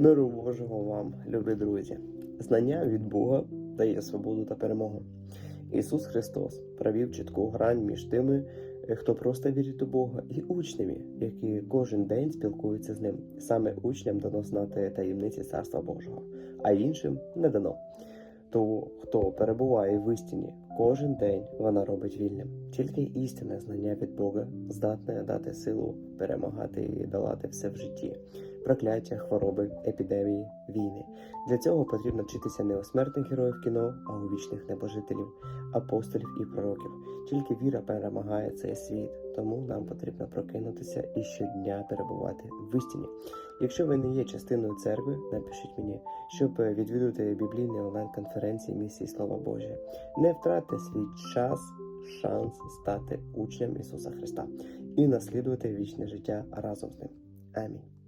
Миру Божого вам, любі друзі. Знання від Бога дає свободу та перемогу. Ісус Христос провів чітку грань між тими, хто просто вірить у Бога, і учнями, які кожен день спілкуються з ним. Саме учням дано знати таємниці Царства Божого, а іншим не дано. То, хто перебуває в істині, кожен день вона робить вільним. Тільки істинне знання від Бога здатне дати силу перемагати і долати все в житті, прокляття, хвороби, епідемії, війни. Для цього потрібно вчитися не у смертних героїв кіно, а у вічних небожителів, апостолів і пророків. Тільки віра перемагає цей світ, тому нам потрібно прокинутися і щодня перебувати в істині. Якщо ви не є частиною церкви, напишіть мені, щоб відвідати біблійні онлайн-конференції місії Слова Божє. Не втратьте свій час, шанс стати учнем Ісуса Христа і наслідувати вічне життя разом з ним. Амінь.